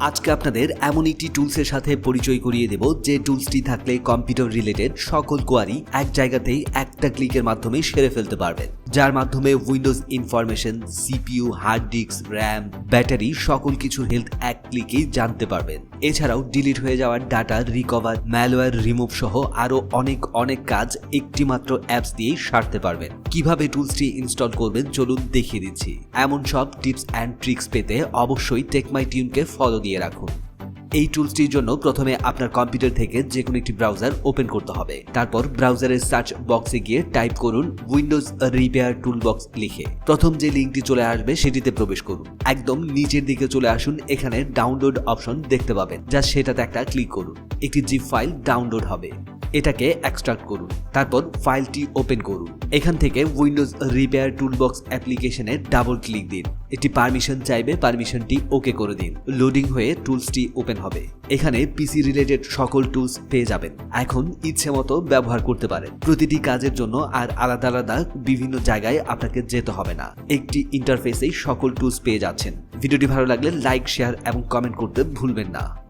আজকে আপনাদের এমন একটি টুলসের সাথে পরিচয় করিয়ে দেব যে টুলসটি থাকলে কম্পিউটার রিলেটেড সকল কোয়ারি এক জায়গাতেই একটা ক্লিকের মাধ্যমে সেরে ফেলতে পারবেন। যার মাধ্যমে Windows information CPU hard disk RAM battery সকল কিছুর হেলথ এক ক্লিকেই জানতে পারবেন। এছাড়াও ডিলিট হয়ে যাওয়ার ডাটা রিকভার ম্যালওয়্যার রিমুভ সহ আরও অনেক অনেক কাজ একটি মাত্র অ্যাপস দিয়েই সারতে পারবেন। কীভাবে টুলসটি ইনস্টল করবেন চলুন দেখিয়ে দিচ্ছি। এমন সব টিপস অ্যান্ড ট্রিক্স পেতে অবশ্যই টেকমাই টিউনকে ফলো দিয়ে রাখুন। এই টুলসটির জন্য প্রথমে আপনার কম্পিউটার থেকে যে কোনো একটি ব্রাউজার ওপেন করতে হবে। তারপর ব্রাউজারের সার্চ বক্সে গিয়ে টাইপ করুন উইন্ডোজ রিপেয়ার টুল বক্স লিখে। প্রথম যে লিঙ্কটি চলে আসবে সেটিতে প্রবেশ করুন। একদম নিচের দিকে চলে আসুন, এখানে ডাউনলোড অপশন দেখতে পাবেন। যা সেটাতে একটা ক্লিক করুন। একটি জিপ ফাইল ডাউনলোড হবে। এটাকে এক্সট্রাক্ট করুন। তারপর ফাইলটি ওপেন করুন। এখান থেকে উইন্ডোজ রিপেয়ার টুলবক্স অ্যাপ্লিকেশনে ডাবল ক্লিক দিন। একটি পারমিশন চাইবে পারমিশনটি ওকে করে দিন। লোডিং হয়ে টুলসটি ওপেন হবে। এখানে পিসি রিলেটেড সকল টুলস পেয়ে যাবেন। এখন ইচ্ছে মতো ব্যবহার করতে পারেন। প্রতিটি কাজের জন্য আর আলাদা আলাদা বিভিন্ন জায়গায় আপনাকে যেতে হবে না। একটি ইন্টারফেসেই সকল টুলস পেয়ে যাচ্ছেন। ভিডিওটি ভালো লাগলে লাইক শেয়ার এবং কমেন্ট করতে ভুলবেন না।